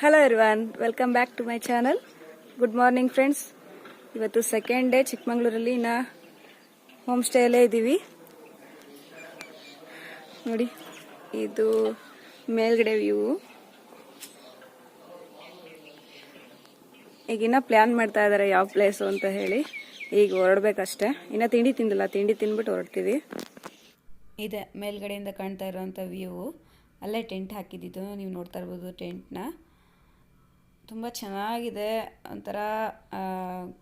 Hello everyone welcome back to my channel good morning friends ಇವತ್ತು second day ಚಿಕ್ಕಮಂಗ್ಳೂರಲ್ಲಿ ಇನ್ನ home ಸ್ಟೇಲೇ ಇದ್ದೀವಿ ನೋಡಿ, ಇದು ಮೇಲ್ಗಡೆ ವ್ಯೂ ಈಗಿನ್ನ ಪ್ಲ್ಯಾನ್ ಮಾಡ್ತಾ ಇದ್ದಾರೆ ಯಾವ ಪ್ಲೇಸು ಅಂತ ಹೇಳಿ. ಈಗ ಹೊರಡ್ಬೇಕಷ್ಟೇ. ಇನ್ನು ತಿಂಡಿ ತಿಂದಿಲ್ಲ. ತಿಂಡಿ ತಿಂದ್ಬಿಟ್ಟು ಹೊರಡ್ತೀವಿ. ಇದೆ, ಮೇಲ್ಗಡೆಯಿಂದ ಕಾಣ್ತಾ ಇರೋವಂಥ ವ್ಯೂ ಅಲ್ಲೇ ಟೆಂಟ್ ಹಾಕಿದ್ದಿದ್ದು. ನೀವು ನೋಡ್ತಾ ಇರ್ಬೋದು ಟೆಂಟ್ನ ತುಂಬ ಚೆನ್ನಾಗಿದೆ ಒಂಥರ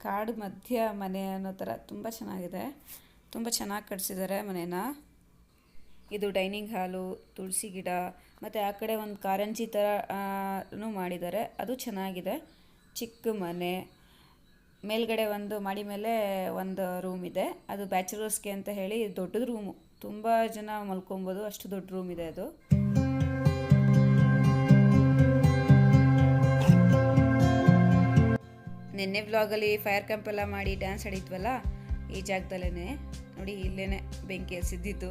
ಕಾಡು ಮಧ್ಯ ಮನೆ ಅನ್ನೋ ಥರ ತುಂಬ ಚೆನ್ನಾಗಿದೆ. ತುಂಬ ಚೆನ್ನಾಗಿ ಕಟ್ಸಿದ್ದಾರೆ ಮನೇನ. ಇದು ಡೈನಿಂಗ್ ಹಾಲು, ತುಳಸಿ ಗಿಡ, ಮತ್ತು ಆ ಕಡೆ ಒಂದು ಕಾರಂಜಿ ಥರನೂ ಮಾಡಿದ್ದಾರೆ. ಅದು ಚೆನ್ನಾಗಿದೆ. ಚಿಕ್ಕ ಮನೆ. ಮೇಲ್ಗಡೆ ಒಂದು ಮಾಡಿ ಮೇಲೆ ಒಂದು ರೂಮ್ ಇದೆ. ಅದು ಬ್ಯಾಚುಲರ್ಸ್ಗೆ ಅಂತ ಹೇಳಿ ದೊಡ್ಡದು ರೂಮು. ತುಂಬ ಜನ ಮಲ್ಕೊಬೋದು. ಅಷ್ಟು ದೊಡ್ಡ ರೂಮ್ ಇದೆ ಅದು. ನಿನ್ನೆ ವ್ಲಾಗಲ್ಲಿ ಫೈರ್ ಕ್ಯಾಂಪ್ ಎಲ್ಲ ಮಾಡಿ ಡ್ಯಾನ್ಸ್ ಆಡಿದ್ವಲ್ಲ ಈ ಜಾಗದಲ್ಲೇ ನೋಡಿ ಇಲ್ಲೇ ಬೆಂಕಿ ಹಸಿದ್ದಿದ್ದು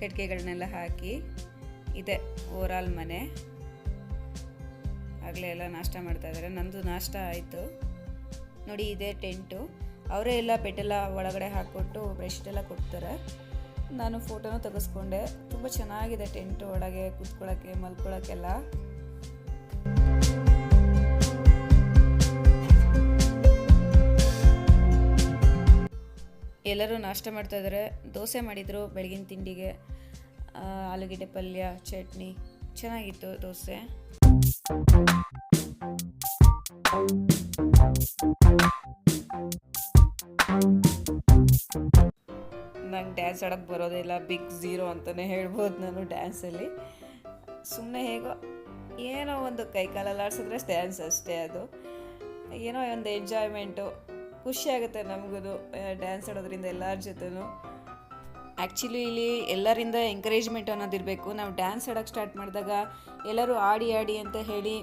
ಕಟ್ಗೆಗಳನ್ನೆಲ್ಲ ಹಾಕಿ ಇದೆ ಓವರಾಲ್ ಮನೆ. ಆಗಲೇ ಎಲ್ಲ ನಾಷ್ಟ ಮಾಡ್ತಾ ಇದ್ದಾರೆ ನಂದು ನಾಷ್ಟ ಆಯಿತು. ನೋಡಿ, ಇದೆ ಟೆಂಟು. ಅವರೇ ಎಲ್ಲ ಬೆಡ್ಡೆಲ್ಲ ಒಳಗಡೆ ಹಾಕ್ಕೊಟ್ಟು ಎಲ್ಲ ಕೊಡ್ತಾರೆ. ನಾನು ಫೋಟೋನೂ ತೆಗೆಸ್ಕೊಂಡೆ. ತುಂಬ ಚೆನ್ನಾಗಿದೆ ಟೆಂಟು ಒಳಗೆ ಕೂತ್ಕೊಳ್ಳೋಕ್ಕೆ ಮಲ್ಕೊಳ್ಳೋಕ್ಕೆಲ್ಲ ಎಲ್ಲರೂ ನಾಷ್ಟ ಮಾಡ್ತಾ ಇದ್ದಾರೆ. ದೋಸೆ ಮಾಡಿದರು ಬೆಳಗಿನ ತಿಂಡಿಗೆ. ಆಲೂಗೆಡ್ಡೆ ಪಲ್ಯ, ಚಟ್ನಿ. ಚೆನ್ನಾಗಿತ್ತು ದೋಸೆ. ನಂಗೆ ಡ್ಯಾನ್ಸ್ ಆಡೋಕ್ಕೆ ಬರೋದಿಲ್ಲ ಬಿಗ್ ಝೀರೋ ಅಂತಲೇ ಹೇಳ್ಬೋದು ನಾನು ಡ್ಯಾನ್ಸಲ್ಲಿ ಸುಮ್ಮನೆ ಹೇಗೋ ಏನೋ ಒಂದು ಕೈ ಕಾಲಲ್ಲಿ ಆಡಿಸಿದ್ರೆ ಡ್ಯಾನ್ಸ್ ಅಷ್ಟೇ ಅದು. ಏನೋ ಒಂದು ಎಂಜಾಯ್ಮೆಂಟು ಖುಷಿ ಆಗುತ್ತೆ ನಮಗೂ ಡ್ಯಾನ್ಸ್ ಆಡೋದ್ರಿಂದ ಎಲ್ಲರ ಜೊತೆನೂ. ಆ್ಯಕ್ಚುಲಿ ಇಲ್ಲಿ ಎಲ್ಲರಿಂದ ಎಂಕರೇಜ್ಮೆಂಟ್ ಅನ್ನೋದಿರಬೇಕು ನಾವು ಡ್ಯಾನ್ಸ್ ಆಡೋಕ್ಕೆ ಸ್ಟಾರ್ಟ್ ಮಾಡಿದಾಗ ಎಲ್ಲರೂ ಆಡಿ ಆಡಿ ಅಂತ ಹೇಳಿ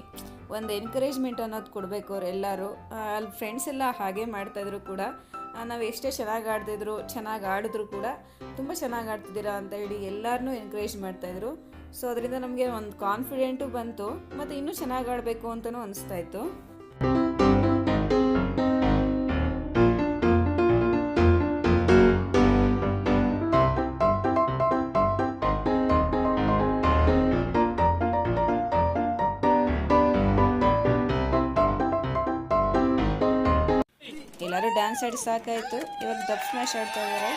ಒಂದು ಎನ್ಕರೇಜ್ಮೆಂಟ್ ಅನ್ನೋದು ಕೊಡಬೇಕು ಅವ್ರು ಎಲ್ಲರೂ. ಅಲ್ಲಿ ಫ್ರೆಂಡ್ಸ್ ಎಲ್ಲ ಹಾಗೆ ಮಾಡ್ತಾಯಿದ್ರು ಕೂಡ ನಾವು ಎಷ್ಟೇ ಚೆನ್ನಾಗಿ ಆಡ್ತಿದ್ರು, ಚೆನ್ನಾಗಿ ಆಡಿದ್ರು ಕೂಡ ತುಂಬ ಚೆನ್ನಾಗಿ ಆಡ್ತಿದ್ದೀರಾ ಅಂತ ಹೇಳಿ ಎಲ್ಲರನ್ನೂ ಎನ್ಕರೇಜ್ ಮಾಡ್ತಾಯಿದ್ರು ಸೊ ಅದರಿಂದ ನಮಗೆ ಒಂದು ಕಾನ್ಫಿಡೆಂಟು ಬಂತು, ಮತ್ತು ಇನ್ನೂ ಚೆನ್ನಾಗಿ ಆಡಬೇಕು ಅಂತಲೂ ಅನಿಸ್ತಾ ರಕ್ಷೆ ಸಾಕಾಯ್ತು. ಇವಾಗ ವಂಶ ರಕ್ಷಣೆ ಆಡ್ತಾ ಇದಾರೆ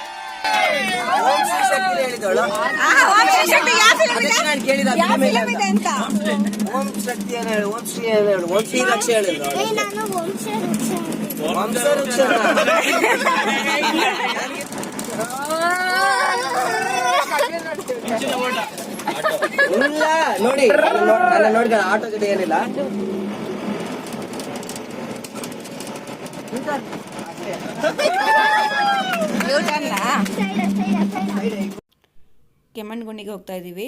ಇಲ್ಲ, ನೋಡಿ ನನ್ನ ನೋ- ನನ್ನ ನೋಡಿದ ಆಟೋ ಜೊತೆ ಏನಿಲ್ಲ. ಕೆಮ್ಮಣ್ಗುಂಡಿಗೆ ಹೋಗ್ತಾ ಇದ್ದೀವಿ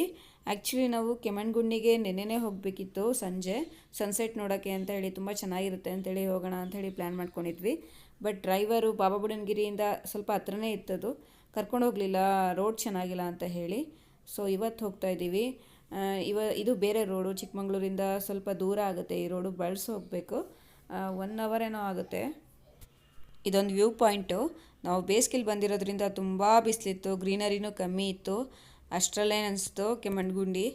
ಆ್ಯಕ್ಚುಲಿ ನಾವು ಕೆಮ್ಮಣ್ಗುಂಡಿಗೆ ನೆನ್ನೆನೇ ಹೋಗಬೇಕಿತ್ತು ಸಂಜೆ. ಸನ್ಸೆಟ್ ನೋಡೋಕ್ಕೆ ಅಂತ ಹೇಳಿ ತುಂಬ ಚೆನ್ನಾಗಿರುತ್ತೆ ಅಂತೇಳಿ ಹೋಗೋಣ ಅಂತ ಹೇಳಿ ಪ್ಲ್ಯಾನ್ ಮಾಡ್ಕೊಂಡಿದ್ವಿ. ಬಟ್ ಡ್ರೈವರು ಬಾಬಾ ಬುಡನ್ಗಿರಿಯಿಂದ ಸ್ವಲ್ಪ ಹತ್ರನೇ ಇತ್ತದು. ಕರ್ಕೊಂಡು ಹೋಗಲಿಲ್ಲ ರೋಡ್ ಚೆನ್ನಾಗಿಲ್ಲ ಅಂತ ಹೇಳಿ. ಸೊ ಇವತ್ತು ಹೋಗ್ತಾ ಇದ್ದೀವಿ ಇವ, ಇದು ಬೇರೆ ರೋಡು ಚಿಕ್ಕಮಂಗ್ಳೂರಿಂದ ಸ್ವಲ್ಪ ದೂರ ಆಗುತ್ತೆ ಈ ರೋಡು ಬಳಸಿ ಹೋಗಬೇಕು ಒನ್ ಅವರ್ ಏನೋ ಆಗುತ್ತೆ. ಇದೊಂದು ವ್ಯೂ ಪಾಯಿಂಟು. ನಾವು ಬೇಸಿಗೆಲಿ ಬಂದಿರೋದ್ರಿಂದ ತುಂಬ ಬಿಸಿಲಿತ್ತು, ಗ್ರೀನರಿನೂ ಕಮ್ಮಿ ಇತ್ತು. ಅಷ್ಟರಲ್ಲೇ ಅನಿಸ್ತು ಕೆಮ್ಮಣ್ಗುಂಡಿ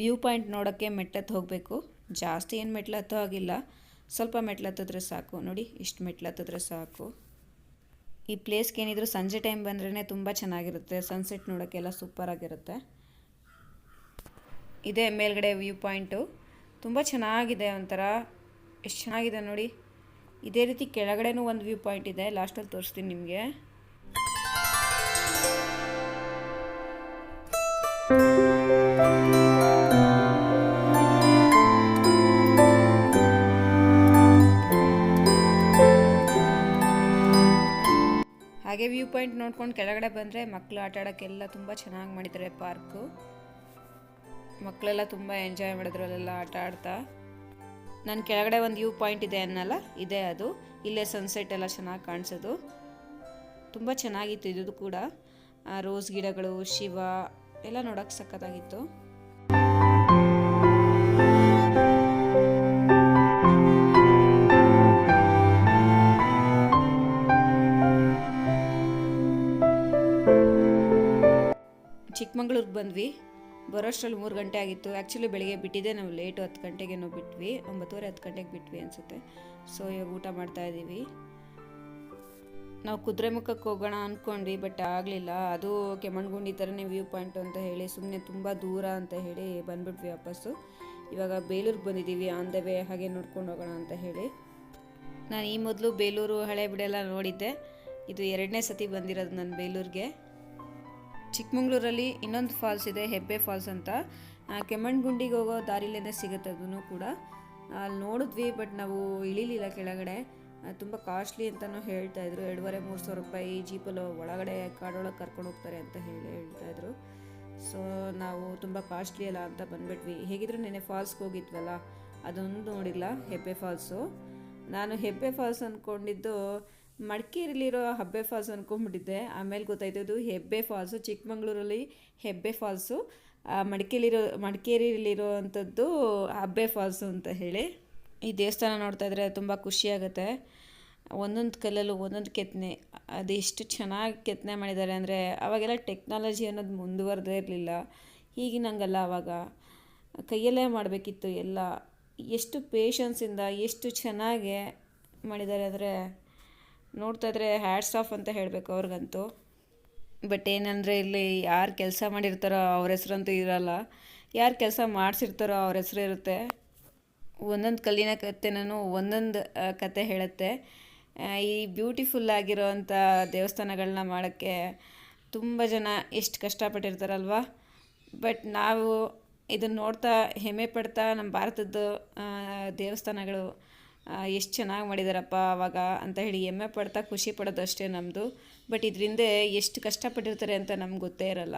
ವ್ಯೂ ಪಾಯಿಂಟ್ ನೋಡೋಕ್ಕೆ ಮೆಟ್ಲತ್ತು ಹೋಗಬೇಕು. ಜಾಸ್ತಿ ಏನು ಮೆಟ್ಲು ಹತ್ತೋ ಆಗಿಲ್ಲ ಸ್ವಲ್ಪ ಮೆಟ್ಲು ಹತ್ತಿದ್ರೆ ಸಾಕು. ನೋಡಿ, ಇಷ್ಟು ಮೆಟ್ಲು ಹತ್ತಿದ್ರೆ ಸಾಕು. ಈ ಪ್ಲೇಸ್ಗೆ ಏನಿದ್ರು ಸಂಜೆ ಟೈಮ್ ಬಂದ್ರೇ ತುಂಬ ಚೆನ್ನಾಗಿರುತ್ತೆ. ಸನ್ಸೆಟ್ ನೋಡೋಕ್ಕೆಲ್ಲ ಸೂಪರಾಗಿರುತ್ತೆ ಇದೇ ಮೇಲ್ಗಡೆ ವ್ಯೂ ಪಾಯಿಂಟು. ತುಂಬ ಚೆನ್ನಾಗಿದೆ ಒಂಥರ. ಎಷ್ಟು ಚೆನ್ನಾಗಿದೆ ನೋಡಿ. ಇದೇ ರೀತಿ ಕೆಳಗಡೆನೂ ಒಂದು ವ್ಯೂ ಪಾಯಿಂಟ್ ಇದೆ. ಲಾಸ್ಟಲ್ಲಿ ತೋರಿಸ್ತೀನಿ ನಿಮಗೆ. ಹಾಗೆ ವ್ಯೂ ಪಾಯಿಂಟ್ ನೋಡ್ಕೊಂಡು ಕೆಳಗಡೆ ಬಂದರೆ ಮಕ್ಕಳು ಆಟ ಆಡೋಕ್ಕೆಲ್ಲ ತುಂಬ ಚೆನ್ನಾಗಿ ಮಾಡಿದ್ದಾರೆ ಪಾರ್ಕು. ಮಕ್ಕಳೆಲ್ಲ ತುಂಬ ಎಂಜಾಯ್ ಮಾಡಿದ್ರು ಅಲ್ಲೆಲ್ಲ ಆಟ ಆಡ್ತಾ. ನನ್ನ ಕೆಳಗಡೆ ಒಂದು ವ್ಯೂ ಪಾಯಿಂಟ್ ಇದೆ ಅನ್ನಲ್ಲ, ಇದೆ ಅದು. ಇಲ್ಲೇ ಸನ್ಸೆಟ್ ಎಲ್ಲ ಚೆನ್ನಾಗಿ ಕಾಣಿಸೋದು. ತುಂಬ ಚೆನ್ನಾಗಿತ್ತು ಇದು ಕೂಡ. ರೋಸ್ ಗಿಡಗಳು, ಶಿವ, ಎಲ್ಲ ನೋಡೋಕೆ ಸಖತ್ತಾಗಿತ್ತು. ಚಿಕ್ಕಮಂಗ್ಳೂರಿಗೆ ಬಂದ್ವಿ. ಬರೋಷ್ಟರಲ್ಲಿ ಮೂರು ಗಂಟೆ ಆಗಿತ್ತು. ಆ್ಯಕ್ಚುಲಿ ಬೆಳಿಗ್ಗೆ ಬಿಟ್ಟಿದ್ದೆ ನಾವು ಲೇಟು ಹತ್ತು ಗಂಟೆಗೇನೋ ಬಿಟ್ವಿ. ಒಂಬತ್ತುವರೆ, ಹತ್ತು ಗಂಟೆಗೆ ಬಿಟ್ವಿ ಅನಿಸುತ್ತೆ. ಸೊ ಇವಾಗ ಊಟ ಮಾಡ್ತಾ ಇದ್ದೀವಿ ನಾವು ಕುದುರೆಮುಖಕ್ಕೆ ಹೋಗೋಣ ಅಂದ್ಕೊಂಡ್ವಿ ಬಟ್ ಆಗಲಿಲ್ಲ. ಅದು ಕೆಮ್ಮಣ್ಗುಂಡಿ ಥರನೇ ವ್ಯೂ ಪಾಯಿಂಟ್ ಅಂತ ಹೇಳಿ ಸುಮ್ಮನೆ ತುಂಬ ದೂರ ಅಂತ ಹೇಳಿ ಬಂದ್ಬಿಟ್ವಿ ವಾಪಸ್ಸು. ಇವಾಗ ಬೇಲೂರಿಗೆ ಬಂದಿದ್ದೀವಿ ಆನ್ ದ ವೇ ಹಾಗೆ ನೋಡ್ಕೊಂಡು ಹೋಗೋಣ ಅಂತ ಹೇಳಿ. ನಾನು ಈ ಮೊದಲು ಬೇಲೂರು ಹಳೆ ಬಿಡೆಲ್ಲ ನೋಡಿದ್ದೆ. ಇದು ಎರಡನೇ ಸತಿ ಬಂದಿರೋದು ನಾನು ಬೇಲೂರಿಗೆ. ಚಿಕ್ಕಮಂಗ್ಳೂರಲ್ಲಿ ಇನ್ನೊಂದು ಫಾಲ್ಸ್ ಇದೆ ಹೆಬ್ಬೆ ಫಾಲ್ಸ್ ಅಂತ. ಕೆಮ್ಮಣ್ಗುಂಡಿಗೆ ಹೋಗೋ ದಾರಿಲೇನೆ ಸಿಗುತ್ತೆ ಅದನ್ನು ಕೂಡ. ಅಲ್ಲಿ ನೋಡಿದ್ವಿ ಬಟ್ ನಾವು ಇಳಿಲಿಲ್ಲ ಕೆಳಗಡೆ. ತುಂಬ ಕಾಸ್ಟ್ಲಿ ಅಂತಲೂ ಹೇಳ್ತಾ ಇದ್ರು. ಎರಡೂವರೆ, ಮೂರು ಸಾವಿರ ರೂಪಾಯಿ ಜೀಪಲ್ಲಿ ಒಳಗಡೆ ಕಾಡೊಳಗೆ ಕರ್ಕೊಂಡು ಹೋಗ್ತಾರೆ ಅಂತ ಹೇಳಿ ಹೇಳ್ತಾ ಇದ್ರು. ಸೊ ನಾವು ತುಂಬ ಕಾಸ್ಟ್ಲಿ ಅಲ್ಲ ಅಂತ ಬಂದ್ಬಿಟ್ವಿ. ಹೇಗಿದ್ರು ನೆನೆ ಫಾಲ್ಸ್ಗೆ ಹೋಗಿದ್ವಲ್ಲ, ಅದೊಂದು ನೋಡಿಲ್ಲ ಹೆಬ್ಬೆ ಫಾಲ್ಸು ನಾನು ಹೆಬ್ಬೆ ಫಾಲ್ಸ್ ಅಂದ್ಕೊಂಡಿದ್ದು ಮಡಿಕೇರಿಲಿರೋ ಹಬ್ಬೆ ಫಾಲ್ಸ್ ಅಂದ್ಕೊಂಡ್ಬಿಟ್ಟಿದ್ದೆ ಆಮೇಲೆ ಗೊತ್ತಾಯ್ತು ಇದು ಹೆಬ್ಬೆ ಫಾಲ್ಸು, ಚಿಕ್ಕಮಂಗ್ಳೂರಲ್ಲಿ ಹೆಬ್ಬೆ ಫಾಲ್ಸು. ಮಡಿಕೇಲಿರೋ ಮಡಿಕೇರಿಲಿರೋ ಅಂಥದ್ದು ಹಬ್ಬೆ ಫಾಲ್ಸು ಅಂತ ಹೇಳಿ. ಈ ದೇವಸ್ಥಾನ ನೋಡ್ತಾ ಇದ್ರೆ ತುಂಬ ಖುಷಿಯಾಗುತ್ತೆ ಒಂದೊಂದು ಕಲ್ಲಲ್ಲೂ ಒಂದೊಂದು ಕೆತ್ತನೆ. ಅದು ಎಷ್ಟು ಚೆನ್ನಾಗಿ ಕೆತ್ತನೆ ಮಾಡಿದ್ದಾರೆ ಅಂದರೆ ಅವಾಗೆಲ್ಲ ಟೆಕ್ನಾಲಜಿ ಅನ್ನೋದು ಮುಂದುವರೆದೇ ಇರಲಿಲ್ಲ. ಈಗಿನಂಗಲ್ಲ ಅವಾಗ. ಕೈಯಲ್ಲೇ ಮಾಡಬೇಕಿತ್ತು ಎಲ್ಲ. ಎಷ್ಟು ಪೇಷನ್ಸಿಂದ ಎಷ್ಟು ಚೆನ್ನಾಗೆ ಮಾಡಿದ್ದಾರೆ ಅಂದರೆ ನೋಡ್ತಾ ಇದ್ರೆ ಹ್ಯಾಟ್ಸ್ ಆಫ್ ಅಂತ ಹೇಳಬೇಕು ಅವ್ರಿಗಂತೂ. ಬಟ್ ಏನಂದರೆ ಇಲ್ಲಿ ಯಾರು ಕೆಲಸ ಮಾಡಿರ್ತಾರೋ ಅವ್ರ ಹೆಸ್ರಂತೂ ಇರಲ್ಲ. ಯಾರು ಕೆಲಸ ಮಾಡಿಸಿರ್ತಾರೋ ಅವ್ರ ಹೆಸ್ರು ಇರುತ್ತೆ. ಒಂದೊಂದು ಕಲ್ಲಿನ ಕಥೆನೂ ಒಂದೊಂದು ಕತೆ ಹೇಳುತ್ತೆ. ಈ ಬ್ಯೂಟಿಫುಲ್ ಆಗಿರೋವಂಥ ದೇವಸ್ಥಾನಗಳನ್ನ ಮಾಡೋಕ್ಕೆ ತುಂಬ ಜನ ಎಷ್ಟು ಕಷ್ಟಪಟ್ಟಿರ್ತಾರಲ್ವ? ಬಟ್ ನಾವು ಇದನ್ನು ನೋಡ್ತಾ ಹೆಮ್ಮೆ ಪಡ್ತಾ ನಮ್ಮ ಭಾರತದ ದೇವಸ್ಥಾನಗಳು ಎಷ್ಟು ಚೆನ್ನಾಗಿ ಮಾಡಿದಾರಪ್ಪ ಆವಾಗ ಅಂತ ಹೇಳಿ ಹೆಮ್ಮೆ ಪಡ್ತಾ ಖುಷಿ ಪಡೋದು ಅಷ್ಟೇ ನಮ್ಮದು ಬಟ್ ಇದರಿಂದ ಎಷ್ಟು ಕಷ್ಟಪಟ್ಟಿರ್ತಾರೆ ಅಂತ ನಮ್ಗೆ ಗೊತ್ತೇ ಇರಲ್ಲ.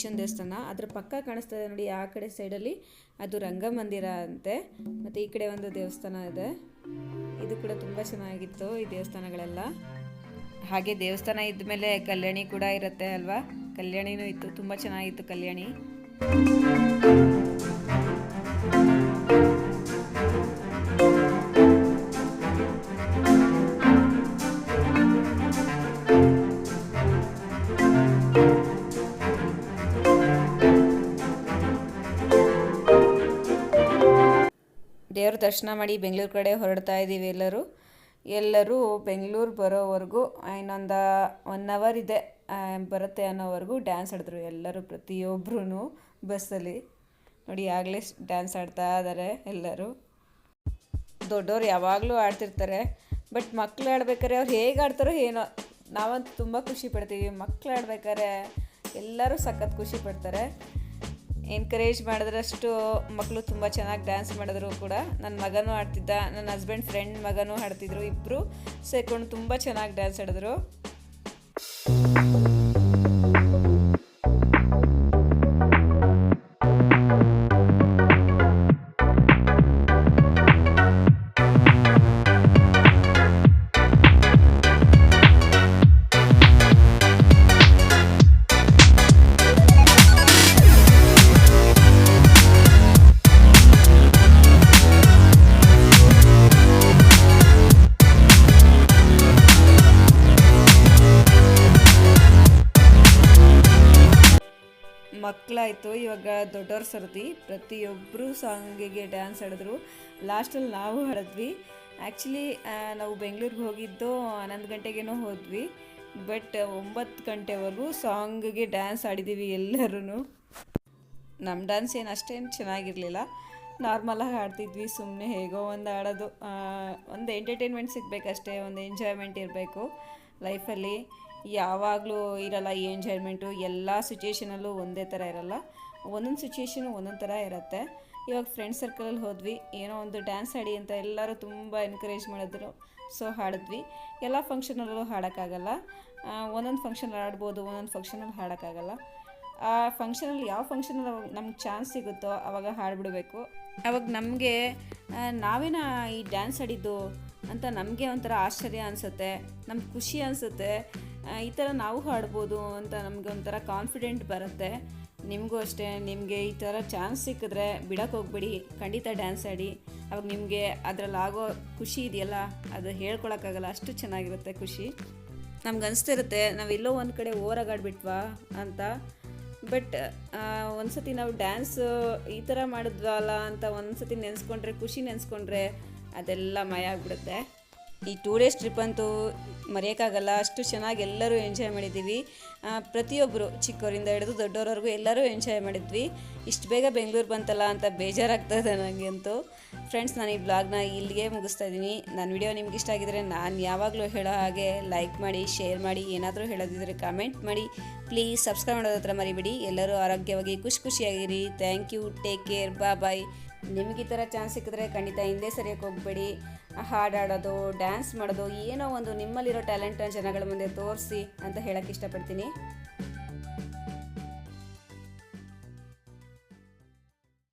ಗಣೇಶನ ದೇವಸ್ಥಾನ. ಅದ್ರ ಪಕ್ಕ ಕಾಣಿಸ್ತಾ ಇದೆ ನೋಡಿ, ಆ ಕಡೆ ಸೈಡಲ್ಲಿ ಅದು ರಂಗಮಂದಿರ ಅಂತೆ. ಮತ್ತು ಈ ಕಡೆ ಒಂದು ದೇವಸ್ಥಾನ ಇದೆ. ಇದು ಕೂಡ ತುಂಬ ಚೆನ್ನಾಗಿತ್ತು ಈ ದೇವಸ್ಥಾನಗಳೆಲ್ಲ. ಹಾಗೆ ದೇವಸ್ಥಾನ ಇದ್ಮೇಲೆ ಕಲ್ಯಾಣಿ ಕೂಡ ಇರುತ್ತೆ ಅಲ್ವಾ? ಕಲ್ಯಾಣಿನೂ ಇತ್ತು, ತುಂಬ ಚೆನ್ನಾಗಿತ್ತು ಕಲ್ಯಾಣಿ. ದರ್ಶನ ಮಾಡಿ ಬೆಂಗಳೂರು ಕಡೆ ಹೊರಡ್ತಾ ಇದ್ದೀವಿ ಎಲ್ಲರೂ. ಎಲ್ಲರೂ ಬೆಂಗಳೂರು ಬರೋವರೆಗೂ ಇನ್ನೊಂದು ಒನ್ ಅವರ್ ಇದೆ ಬರುತ್ತೆ ಅನ್ನೋವರೆಗೂ ಡ್ಯಾನ್ಸ್ ಆಡಿದ್ರು ಎಲ್ಲರೂ ಪ್ರತಿಯೊಬ್ಬರೂ ಬಸ್ಸಲ್ಲಿ. ನೋಡಿ, ಆಗಲೇ ಡ್ಯಾನ್ಸ್ ಆಡ್ತಾ ಇದ್ದಾರೆ ಎಲ್ಲರೂ. ದೊಡ್ಡವ್ರು ಯಾವಾಗಲೂ ಆಡ್ತಿರ್ತಾರೆ ಬಟ್ ಮಕ್ಳು ಆಡ್ಬೇಕಾದ್ರೆ ಅವ್ರು ಹೇಗೆ ಆಡ್ತಾರೋ ಏನೋ. ನಾವಂತೂ ತುಂಬ ಖುಷಿ ಪಡ್ತೀವಿ, ಮಕ್ಳು ಆಡ್ಬೇಕಾದ್ರೆ ಎಲ್ಲರೂ ಸಖತ್ ಖುಷಿ ಪಡ್ತಾರೆ. ಎನ್ಕರೇಜ್ ಮಾಡಿದ್ರಷ್ಟು ಮಕ್ಕಳು ತುಂಬ ಚೆನ್ನಾಗಿ ಡ್ಯಾನ್ಸ್ ಮಾಡಿದ್ರು ಕೂಡ. ನನ್ನ ಮಗನೂ ಆಡ್ತಿದ್ದ ನನ್ನ ಹಸ್ಬೆಂಡ್ ಫ್ರೆಂಡ್ ಮಗನೂ ಆಡ್ತಿದ್ರು ಇಬ್ಬರು ಸೇರ್ಕೊಂಡು ತುಂಬ ಚೆನ್ನಾಗಿ ಡ್ಯಾನ್ಸ್ ಆಡಿದ್ರು. ಮಕ್ಕಳಾಯಿತು ಇವಾಗ ದೊಡ್ಡವ್ರ ಸರ್ತಿ ಪ್ರತಿಯೊಬ್ಬರು ಸಾಂಗಿಗೆ ಡ್ಯಾನ್ಸ್ ಆಡಿದ್ರು. ಲಾಸ್ಟಲ್ಲಿ ನಾವು ಹಾಡಿದ್ವಿ. ಆ್ಯಕ್ಚುಲಿ ನಾವು ಬೆಂಗಳೂರಿಗೆ ಹೋಗಿದ್ದು ಹನ್ನೊಂದು ಗಂಟೆಗೇನೋ ಹೋದ್ವಿ. ಬಟ್ ಒಂಬತ್ತು ಗಂಟೆವರೆಗೂ ಸಾಂಗಿಗೆ ಡ್ಯಾನ್ಸ್ ಆಡಿದ್ದೀವಿ ಎಲ್ಲರೂ ನಮ್ಮ ಡ್ಯಾನ್ಸ್ ಏನು ಅಷ್ಟೇನು ಚೆನ್ನಾಗಿರಲಿಲ್ಲ. ನಾರ್ಮಲಾಗಿ ಆಡ್ತಿದ್ವಿ ಸುಮ್ಮನೆ ಹೇಗೋ ಒಂದು ಆಡೋದು ಒಂದು ಎಂಟರ್ಟೈನ್ಮೆಂಟ್ ಸಿಗಬೇಕಷ್ಟೇ, ಒಂದು ಎಂಜಾಯ್ಮೆಂಟ್ ಇರಬೇಕು ಲೈಫಲ್ಲಿ ಯಾವಾಗಲೂ ಇರಲ್ಲ ಈ ಎಂಜಾಯ್ಮೆಂಟು ಎಲ್ಲ ಸಿಚುಯೇಷನಲ್ಲೂ ಒಂದೇ ಥರ ಇರಲ್ಲ. ಒಂದೊಂದು ಸಿಚುಯೇಷನು ಒಂದೊಂದು ಥರ ಇರುತ್ತೆ. ಇವಾಗ ಫ್ರೆಂಡ್ ಸರ್ಕಲಲ್ಲಿ ಹೋದ್ವಿ, ಏನೋ ಒಂದು ಡ್ಯಾನ್ಸ್ ಆಡಿ ಅಂತ ಎಲ್ಲರೂ ತುಂಬ ಎನ್ಕರೇಜ್ ಮಾಡಿದ್ರು ಸೊ ಹಾಡಿದ್ವಿ. ಎಲ್ಲ ಫಂಕ್ಷನಲ್ಲೂ ಹಾಡೋಕ್ಕಾಗಲ್ಲ. ಒಂದೊಂದು ಫಂಕ್ಷನ್ ಹಾಡ್ಬೋದು, ಒಂದೊಂದು ಫಂಕ್ಷನಲ್ಲಿ ಹಾಡೋಕ್ಕಾಗಲ್ಲ. ಆ ಫಂಕ್ಷನಲ್ಲಿ ಯಾವ ಫಂಕ್ಷನಲ್ಲಿ ನಮ್ಗೆ ಚಾನ್ಸ್ ಸಿಗುತ್ತೋ ಆವಾಗ ಹಾಡ್ಬಿಡಬೇಕು. ಅವಾಗ ನಮಗೆ ನಾವೇನ ಈ ಡ್ಯಾನ್ಸ್ ಆಡಿದ್ದು ಅಂತ ನಮಗೆ ಒಂಥರ ಆಶ್ಚರ್ಯ ಅನಿಸುತ್ತೆ, ನಮ್ಗೆ ಖುಷಿ ಅನಿಸುತ್ತೆ. ಈ ಥರ ನಾವು ಹಾಡ್ಬೋದು ಅಂತ ನಮಗೆ ಒಂಥರ ಕಾನ್ಫಿಡೆಂಟ್ ಬರುತ್ತೆ. ನಿಮಗೂ ಅಷ್ಟೇ, ನಿಮಗೆ ಈ ಥರ ಚಾನ್ಸ್ ಸಿಕ್ಕಿದ್ರೆ ಬಿಡಕ್ಕೆ ಹೋಗ್ಬೇಡಿ, ಖಂಡಿತ ಡ್ಯಾನ್ಸ್ ಆಡಿ. ಅವಾಗ ನಿಮಗೆ ಅದರಲ್ಲಿ ಆಗೋ ಖುಷಿ ಇದೆಯಲ್ಲ, ಅದು ಹೇಳ್ಕೊಳಕ್ಕಾಗಲ್ಲ, ಅಷ್ಟು ಚೆನ್ನಾಗಿರುತ್ತೆ ಖುಷಿ. ನಮ್ಗೆ ಅನಿಸ್ತಿರುತ್ತೆ, ನಾವು ಎಲ್ಲೋ ಒಂದು ಕಡೆ ಓರಾಗಾಡ್ಬಿಟ್ವಾ ಅಂತ. ಬಟ್ ಒಂದ್ಸತಿ ನಾವು ಡ್ಯಾನ್ಸು ಈ ಥರ ಮಾಡಿದ್ವಲ್ಲ ಅಂತ ಒಂದ್ಸತಿ ನೆನೆಸ್ಕೊಂಡ್ರೆ, ಖುಷಿ ನೆನೆಸ್ಕೊಂಡ್ರೆ ಅದೆಲ್ಲ ಮಯ ಆಗ್ಬಿಡುತ್ತೆ. ಈ ಟೂ ಡೇಸ್ ಟ್ರಿಪ್ ಅಂತೂ ಮರೆಯೋಕ್ಕಾಗಲ್ಲ. ಅಷ್ಟು ಚೆನ್ನಾಗಿ ಎಲ್ಲರೂ ಎಂಜಾಯ್ ಮಾಡಿದ್ದೀವಿ. ಪ್ರತಿಯೊಬ್ಬರು ಚಿಕ್ಕವರಿಂದ ಹಿಡಿದು ದೊಡ್ಡವರವರೆಗೂ ಎಲ್ಲರೂ ಎಂಜಾಯ್ ಮಾಡಿದ್ವಿ. ಇಷ್ಟು ಬೇಗ ಬೆಂಗಳೂರು ಬಂತಲ್ಲ ಅಂತ ಬೇಜಾರಾಗ್ತಾ ಇದೆ ನನಗೆ ಫ್ರೆಂಡ್ಸ್ ನಾನು ಈ ಬ್ಲಾಗ್ನ ಇಲ್ಲಿಗೆ ಮುಗಿಸ್ತಾ ಇದ್ದೀನಿ. ನನ್ನ ವಿಡಿಯೋ ನಿಮ್ಗೆ ಇಷ್ಟ ಆಗಿದ್ರೆ ನಾನು ಯಾವಾಗಲೂ ಹೇಳೋ ಹಾಗೆ ಲೈಕ್ ಮಾಡಿ ಶೇರ್ ಮಾಡಿ, ಏನಾದರೂ ಹೇಳೋದಿದ್ರೆ ಕಮೆಂಟ್ ಮಾಡಿ. ಪ್ಲೀಸ್ ಸಬ್ಸ್ಕ್ರೈಬ್ ಮಾಡೋದ್ರ ಮರಿಬೇಡಿ. ಎಲ್ಲರೂ ಆರೋಗ್ಯವಾಗಿ ಖುಷಿ ಖುಷಿಯಾಗಿರಿ. Thank you take care bye bye ನಿಮ್ಗೆ ಈ ಥರ ಚಾನ್ಸ್ ಸಿಕ್ಕಿದ್ರೆ ಖಂಡಿತ ಹಿಂದೆ ಸರಿಯಕ್ಕೆ ಹೋಗಬೇಡಿ. ಹಾಡಾಡೋದು ಡ್ಯಾನ್ಸ್ ಮಾಡೋದು, ಏನೋ ಒಂದು ನಿಮ್ಮಲ್ಲಿರೋ ಟ್ಯಾಲೆಂಟನ್ನು ಜನಗಳ ಮುಂದೆ ತೋರಿಸಿ ಅಂತ ಹೇಳೋಕ್ಕೆ ಇಷ್ಟಪಡ್ತೀನಿ.